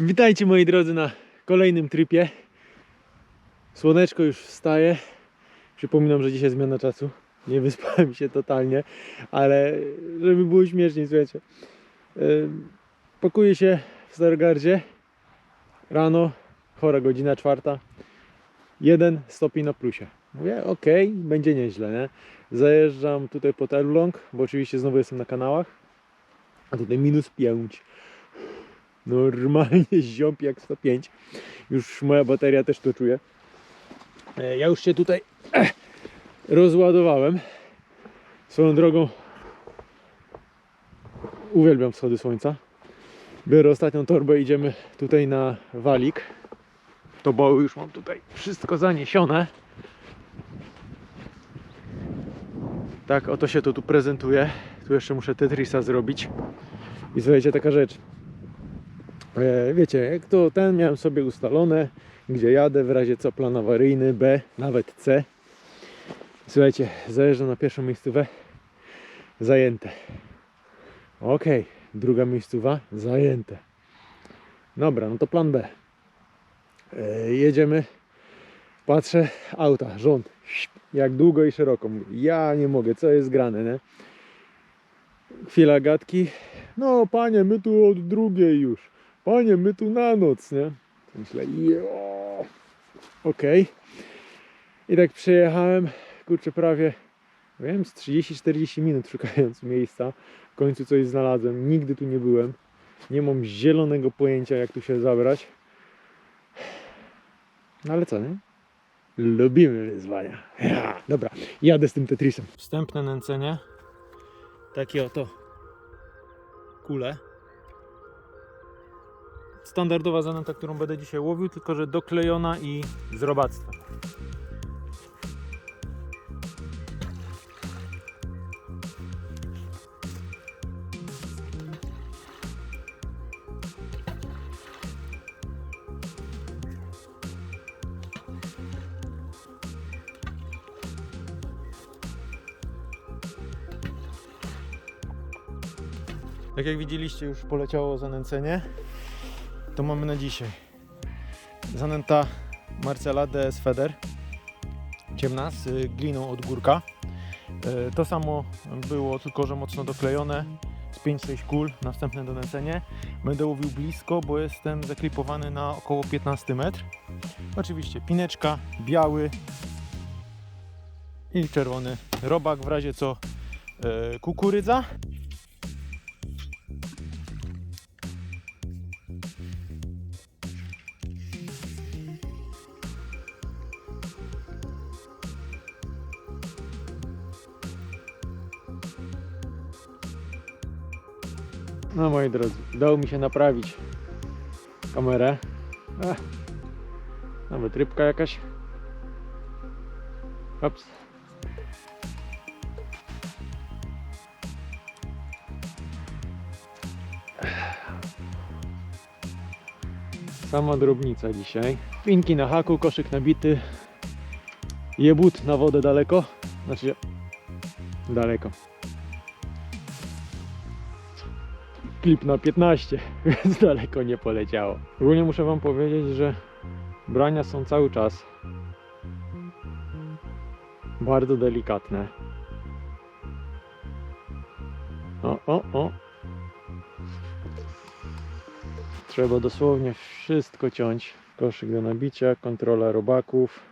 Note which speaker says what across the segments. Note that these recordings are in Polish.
Speaker 1: Witajcie moi drodzy na kolejnym tripie. Słoneczko już wstaje. Przypominam, że dzisiaj zmiana czasu. Nie wyspałem się totalnie, ale żeby było śmieszniej, słuchajcie. Pakuję się w Stargardzie. Rano, chora godzina czwarta. Jeden stopień na plusie. Mówię, okej, będzie nieźle, nie? Zajeżdżam tutaj pod Elbląg, bo oczywiście znowu jestem na kanałach. A tutaj minus 5. Normalnie ziąb jak 105. Już moja bateria też to czuje. E, Ja już się tutaj rozładowałem. Swoją drogą uwielbiam wschody słońca. Biorę ostatnią torbę, idziemy tutaj na walik. To bo już mam tutaj wszystko zaniesione. Tak, oto się to tu prezentuje. Tu jeszcze muszę Tetrisa zrobić. I słuchajcie, taka rzecz. E, wiecie, jak to ten miałem sobie ustalone, gdzie jadę, w razie co plan awaryjny, B, nawet C. Słuchajcie, zajeżdżam na pierwszą miejscówę, zajęte. Ok, druga miejscowa, zajęte. Dobra, no to plan B. E, jedziemy, patrzę, auta, rząd, jak długo i szeroko. Ja nie mogę, co jest grane, nie? Chwila gadki. No, panie, my tu od drugiej już. Panie, my tu na noc, nie? Myślę, jo. Okej. I tak przyjechałem, kurczę, prawie, wiem, z 30-40 minut szukając miejsca. W końcu coś znalazłem. Nigdy tu nie byłem. Nie mam zielonego pojęcia, jak tu się zabrać. No ale co, nie? Lubimy wyzwania. Ja. Dobra, jadę z tym Tetrisem. Wstępne nęcenie. Takie oto kule. Standardowa zanęta, którą będę dzisiaj łowił, tylko że doklejona i z robactwem. Tak jak widzieliście, już poleciało zanęcenie. To mamy na dzisiaj. Zanęta Marcela DS Feder. Ciemna, z gliną od górka. Y, To samo było, tylko że mocno doklejone. Z 5-6 kul, następne donęcenie. Będę łowił blisko, bo jestem zaklipowany na około 15 metr. Oczywiście pineczka, biały i czerwony robak, w razie co y, kukurydza. No moi drodzy, udało mi się naprawić kamerę. Ech, nawet rybka jakaś. Ops. Sama drobnica dzisiaj. Pinki na haku, koszyk nabity. Jebut na wodę daleko. Znaczy daleko. Klip na 15, więc daleko nie poleciało. Ogólnie muszę Wam powiedzieć, że brania są cały czas bardzo delikatne. O, o, o. Trzeba dosłownie wszystko ciąć. Koszyk do nabicia, kontrola robaków.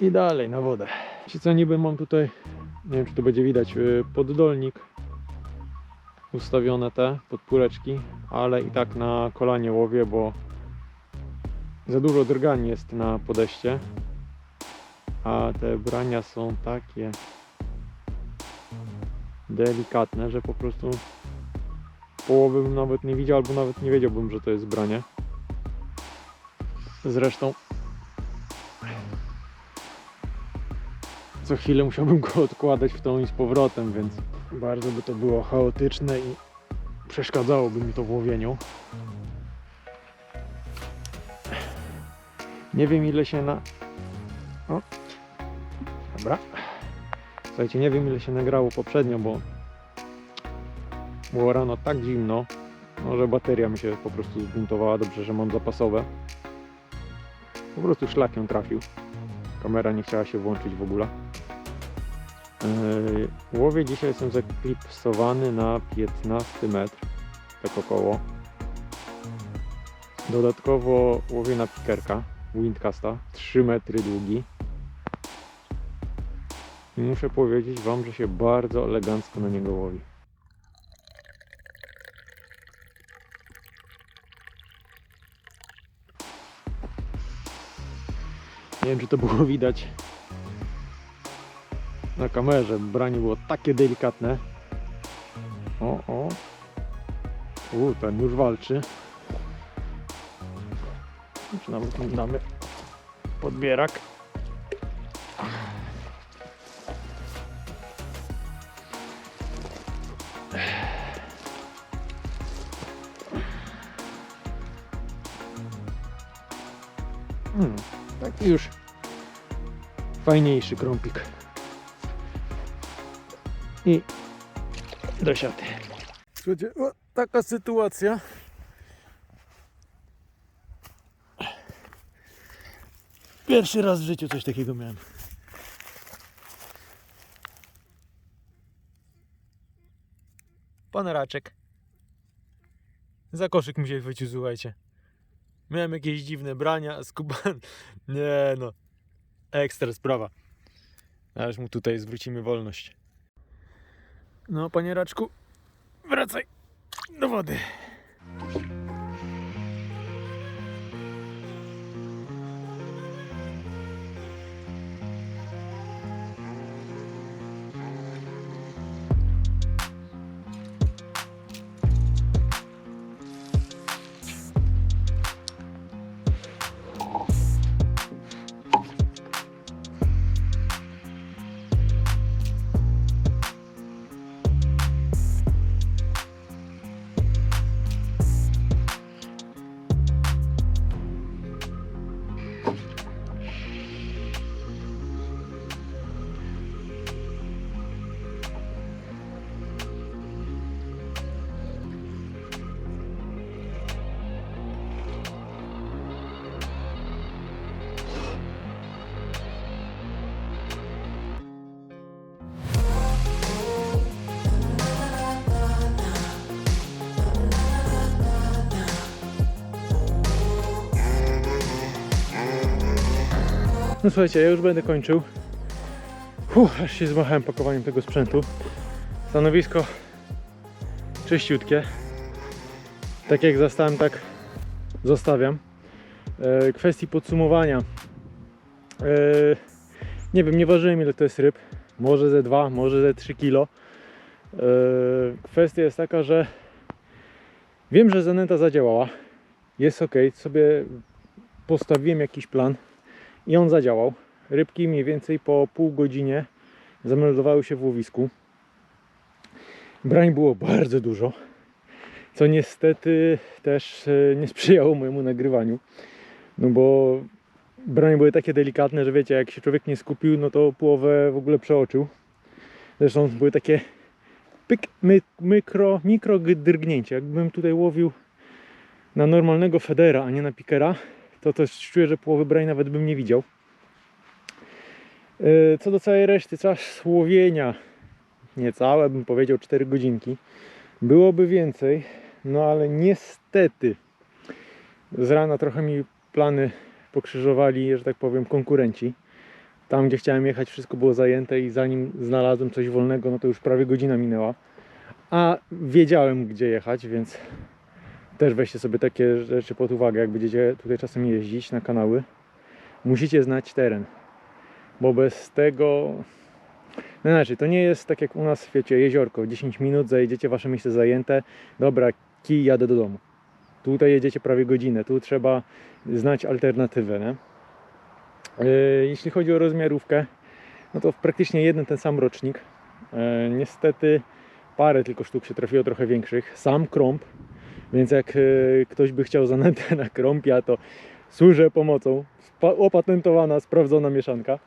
Speaker 1: I dalej na wodę. Ci co niby mam tutaj, nie wiem czy to będzie widać, yy, poddolnik ustawione te podpóreczki, ale i tak na kolanie łowię, bo za dużo drgań jest na podejście, a te brania są takie delikatne, że po prostu połowy bym nawet nie widział, albo nawet nie wiedziałbym, że to jest branie. Zresztą co chwilę musiałbym go odkładać w tą i z powrotem, więc bardzo by to było chaotyczne i przeszkadzałoby mi to w łowieniu. Nie wiem ile się na... O. Dobra. Słuchajcie, nie wiem ile się nagrało poprzednio, bo było rano tak zimno, no, że bateria mi się po prostu zbuntowała. Dobrze, że mam zapasowe. Po prostu szlakiem trafił. Kamera nie chciała się włączyć w ogóle. Łowię dzisiaj jestem zaklipsowany na 15 metr, tak około. Dodatkowo łowię na pikerka Windcasta, 3 metry długi. I muszę powiedzieć Wam, że się bardzo elegancko na niego łowi. Nie wiem, czy to było widać na kamerze. Branie było takie delikatne. O, o. U, ten już walczy. Czy nawet damy podbierak. Hmm, taki już fajniejszy krąpik. I do siaty. Słuchajcie, o, taka sytuacja. Pierwszy raz w życiu coś takiego miałem. Pan Raczek. Za koszyk mi się chwycił, słuchajcie. Miałem jakieś dziwne brania, skuban. Nie no. Ekstra sprawa. Aż mu tutaj zwrócimy wolność. No, panie Raczku, wracaj do wody. No słuchajcie, ja już będę kończył. Uff, aż się zmachałem pakowaniem tego sprzętu. Stanowisko czyściutkie. Tak jak zastałem, tak zostawiam. E, kwestii podsumowania. E, nie wiem, nie ważyłem ile to jest ryb. Może ze 2, może ze 3 kilo. E, kwestia jest taka, że wiem, że zanęta zadziałała. Jest ok. Sobie postawiłem jakiś plan i on zadziałał. Rybki mniej więcej po pół godzinie zameldowały się w łowisku. Brań było bardzo dużo, co niestety też e, nie sprzyjało mojemu nagrywaniu. No bo branie były takie delikatne, że wiecie, jak się człowiek nie skupił, no to połowę w ogóle przeoczył. Zresztą były takie pyk, my, mikro, mikro drgnięcie. Jakbym tutaj łowił na normalnego federa, a nie na pikera, to też czuję, że połowy brań nawet bym nie widział. Yy, Co do całej reszty, czas łowienia, niecałe bym powiedział 4 godzinki. Byłoby więcej, no ale niestety z rana trochę mi plany pokrzyżowali, że tak powiem, konkurenci. Tam, gdzie chciałem jechać, wszystko było zajęte i zanim znalazłem coś wolnego, no to już prawie godzina minęła. A wiedziałem, gdzie jechać, więc też weźcie sobie takie rzeczy pod uwagę, jak będziecie tutaj czasem jeździć na kanały. Musicie znać teren, bo bez tego... No inaczej, to nie jest tak jak u nas, wiecie, jeziorko, 10 minut, zajedziecie, wasze miejsce zajęte, dobra, kij, jadę do domu. Tutaj jedziecie prawie godzinę, tu trzeba znać alternatywę, nie? Yy, Jeśli chodzi o rozmiarówkę, no to praktycznie jeden ten sam rocznik. Yy, Niestety parę tylko sztuk się trafiło trochę większych. Sam krąb, więc jak e, ktoś by chciał zanętę na krąpia, to służę pomocą. Opatentowana, sprawdzona mieszanka.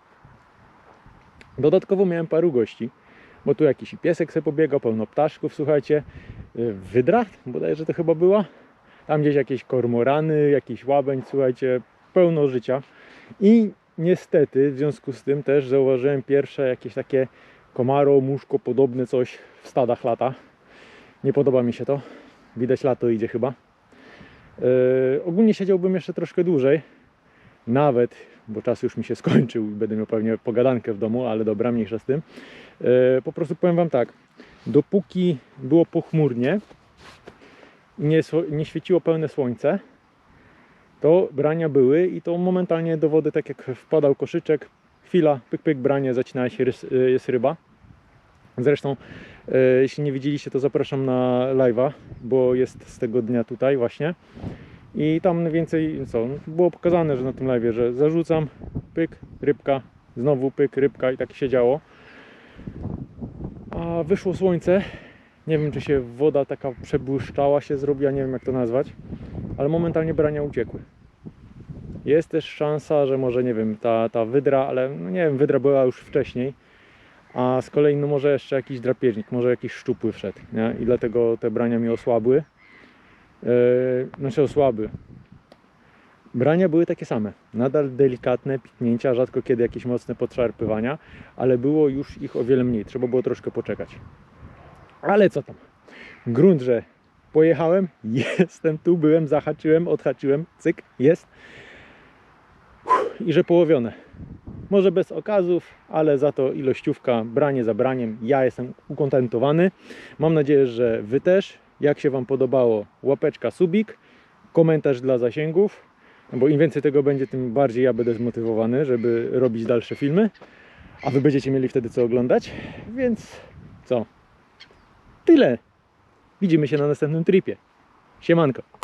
Speaker 1: Dodatkowo miałem paru gości, bo tu jakiś piesek sobie pobiegał, pełno ptaszków, słuchajcie, y, wydra, bodajże to chyba była, tam gdzieś jakieś kormorany, jakiś łabędź, słuchajcie, pełno życia. I niestety w związku z tym też zauważyłem pierwsze jakieś takie komaro, muszko podobne coś w stadach lata. Nie podoba mi się to. Widać lato idzie chyba. Yy, ogólnie siedziałbym jeszcze troszkę dłużej. Nawet, bo czas już mi się skończył i będę miał pewnie pogadankę w domu, ale dobra, mniejsza z tym. Yy, po prostu powiem Wam tak. Dopóki było pochmurnie i nie, nie świeciło pełne słońce, to brania były i to momentalnie do wody, tak jak wpadał koszyczek, chwila, pyk, pyk, branie, zaczyna się, y, jest ryba. Zresztą, e, jeśli nie widzieliście, to zapraszam na live'a, bo jest z tego dnia tutaj właśnie. I tam więcej, co, było pokazane, że na tym live'ie, że zarzucam, pyk, rybka, znowu pyk, rybka i tak się działo. A wyszło słońce, nie wiem czy się woda taka przebłyszczała się zrobiła, nie wiem jak to nazwać, ale momentalnie brania uciekły. Jest też szansa, że może, nie wiem, ta, ta wydra, ale no nie wiem, wydra była już wcześniej, a z kolei no może jeszcze jakiś drapieżnik, może jakiś szczupły wszedł, nie? I dlatego te brania mi osłabły. Yy, znaczy osłabły. Brania były takie same, nadal delikatne piknięcia, rzadko kiedy jakieś mocne podszarpywania, ale było już ich o wiele mniej, trzeba było troszkę poczekać. Ale co tam? Grunt, że pojechałem, jestem tu, byłem, zahaczyłem, odhaczyłem, cyk, jest. Uff, I że połowione. Może bez okazów, ale za to ilościówka, branie za braniem, ja jestem ukontentowany. Mam nadzieję, że Wy też. Jak się Wam podobało, łapeczka, subik, komentarz dla zasięgów, bo im więcej tego będzie, tym bardziej ja będę zmotywowany, żeby robić dalsze filmy, a Wy będziecie mieli wtedy co oglądać, więc co? Tyle. Widzimy się na następnym tripie. Siemanko.